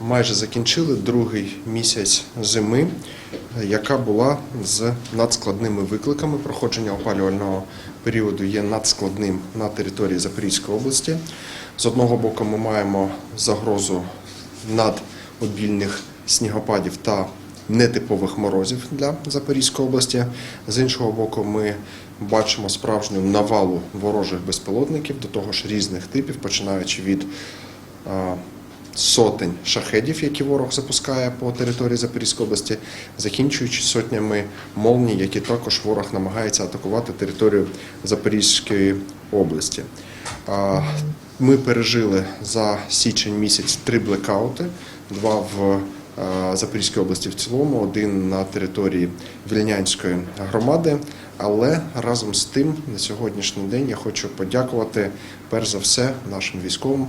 майже закінчили другий місяць зими, яка була з надскладними викликами. Проходження опалювального періоду є надскладним на території Запорізької області. З одного боку, ми маємо загрозу надобільних снігопадів та нетипових морозів для Запорізької області. З іншого боку, ми бачимо справжню навалу ворожих безпілотників, до того ж різних типів, починаючи від сотень шахедів, які ворог запускає по території Запорізької області, закінчуючи сотнями молній, які також ворог намагається атакувати територію Запорізької області. Ми пережили за січень місяць три блекаути, два в Запорізькій області в цілому, один на території Вільнянської громади. Але разом з тим на сьогоднішній день я хочу подякувати перш за все нашим військовим,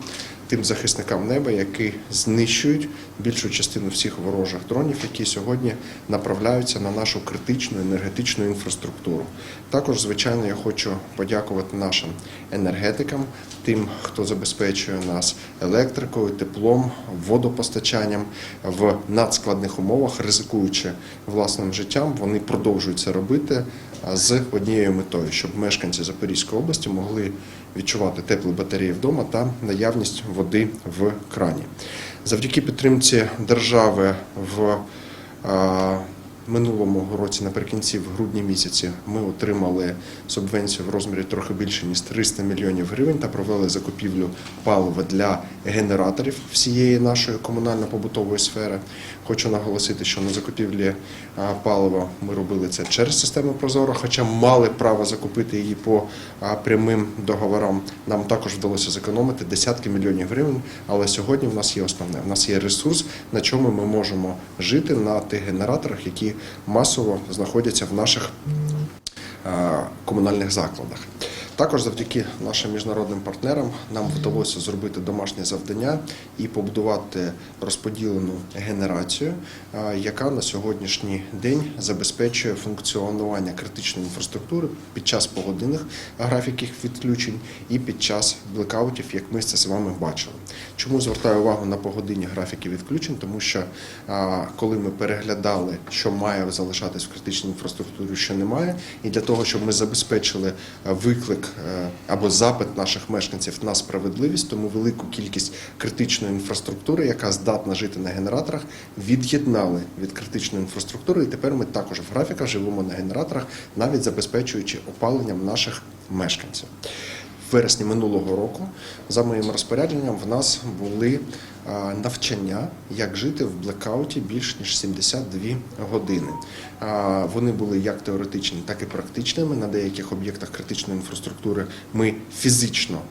тим захисникам неба, які знищують більшу частину всіх ворожих дронів, які сьогодні направляються на нашу критичну енергетичну інфраструктуру. Також, звичайно, я хочу подякувати нашим енергетикам, тим, хто забезпечує нас електрикою, теплом, водопостачанням в надскладних умовах, ризикуючи власним життям, вони продовжують це робити з однією метою, щоб мешканці Запорізької області могли відчувати теплі батареї вдома та наявність води в крані. Завдяки підтримці держави в минулому році, наприкінці, в грудні місяці, ми отримали субвенцію в розмірі трохи більше ніж 300 мільйонів гривень та провели закупівлю палива для генераторів всієї нашої комунально-побутової сфери. Хочу наголосити, що на закупівлі палива ми робили це через систему Прозоро, хоча мали право закупити її по прямим договорам. Нам також вдалося зекономити десятки мільйонів гривень. Але сьогодні в нас є основне. В нас є ресурс, на чому ми можемо жити на тих генераторах, які масово знаходяться в наших е, комунальних закладах. Також завдяки нашим міжнародним партнерам нам вдалося зробити домашнє завдання і побудувати розподілену генерацію, е, яка на сьогоднішній день забезпечує функціонування критичної інфраструктури під час погодинних графіків відключень і під час блекаутів, як ми це з вами бачили. Чому звертаю увагу на погодинні графіки відключень? Тому що коли ми переглядали, що має залишатись в критичній інфраструктурі, що немає, і для того, щоб ми забезпечили е, виклик е, або запит наших мешканців на справедливість, тому велику кількість критичної інфраструктури, яка здатна жити на генераторах, від'єднали від критичної інфраструктури. І тепер ми також в графіках живемо на генераторах, навіть забезпечуючи опаленням наших мешканців. Вересні минулого року, за моїм розпорядженням, в нас були навчання, як жити в блекауті більш ніж 72 години. Вони були як теоретичні, так і практичними. На деяких об'єктах критичної інфраструктури ми фізично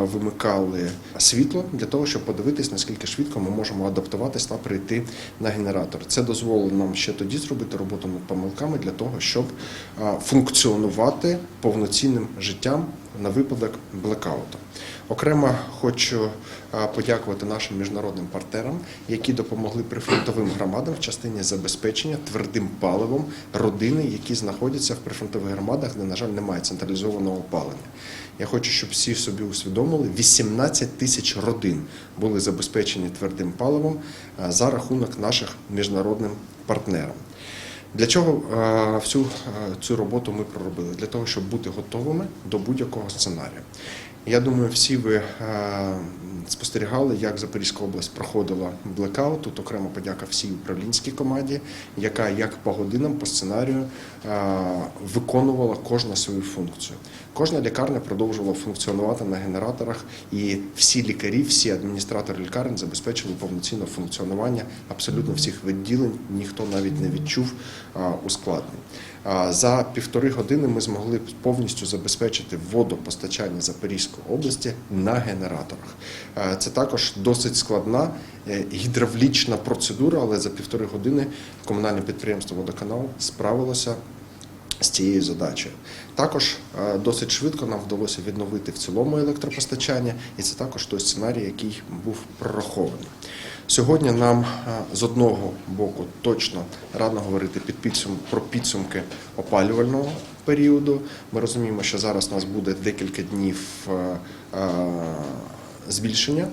вимикали світло для того, щоб подивитись, наскільки швидко ми можемо адаптуватись та прийти на генератор. Це дозволило нам ще тоді зробити роботу над помилками для того, щоб функціонувати повноцінним життям на випадок блекауту. Окремо хочу подякувати нашим міжнародним партнерам, які допомогли прифронтовим громадам в частині забезпечення твердим паливом родини, які знаходяться в прифронтових громадах, де, на жаль, немає централізованого опалення. Я хочу, щоб всі собі усвідомили, 18 тисяч родин були забезпечені твердим паливом за рахунок наших міжнародним партнерам. Для чого е, всю е, цю роботу ми проробили? Для того, щоб бути готовими до будь-якого сценарію. Я думаю, всі ви е, спостерігали, як Запорізька область проходила блекаут. Тут окремо подяка всій управлінській команді, яка як по годинам, по сценарію е, виконувала кожна свою функцію. Кожна лікарня продовжувала функціонувати на генераторах, і всі лікарі, всі адміністратори лікарень забезпечили повноцінне функціонування абсолютно всіх відділень. Ніхто навіть не відчув ускладнень. За півтори години ми змогли повністю забезпечити водопостачання Запорізької області на генераторах. А, Це також досить складна е, гідравлічна процедура, але за півтори години комунальне підприємство Водоканал справилося з цією задачею. Також е, досить швидко нам вдалося відновити в цілому електропостачання, і це також той сценарій, який був прорахований. Сьогодні нам е, з одного боку точно рано говорити під підсум, про підсумки опалювального періоду. Ми розуміємо, що зараз у нас буде декілька днів е, е, збільшення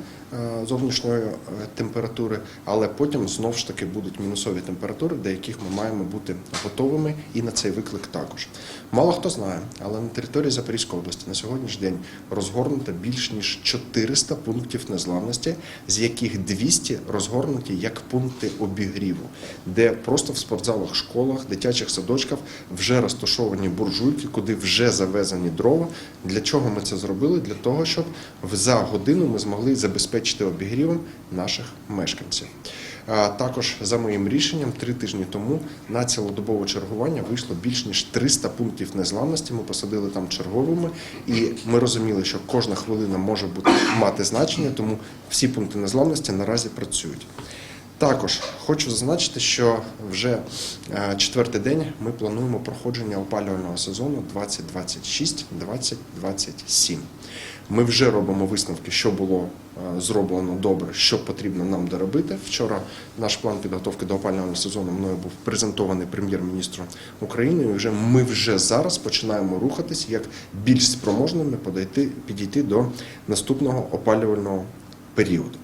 зовнішньої е, температури, але потім знову ж таки будуть мінусові температури, до яких ми маємо бути готовими і на цей виклик також. Мало хто знає, але на території Запорізької області на сьогоднішній день розгорнуто більш ніж 400 пунктів незламності, з яких 200 розгорнуті як пункти обігріву, де просто в спортзалах, школах, дитячих садочках вже розташовані буржуйки, куди вже завезені дрова. Для чого ми це зробили? Для того, щоб за годину ми змогли забезпечити обігрівом наших мешканців. Також за моїм рішенням, три тижні тому на цілодобове чергування вийшло більш ніж 300 пунктів незламності. Ми посадили там черговими, і ми розуміли, що кожна хвилина може бути мати значення, тому всі пункти незламності наразі працюють. Також хочу зазначити, що вже е, четвертий день ми плануємо проходження опалювального сезону 2026-2027. Ми вже робимо висновки, що було е, зроблено добре, що потрібно нам доробити. Вчора наш план підготовки до опалювального сезону мною був презентований прем'єр-міністром України. І вже ми вже зараз починаємо рухатись як більш спроможними подойти, підійти до наступного опалювального періоду.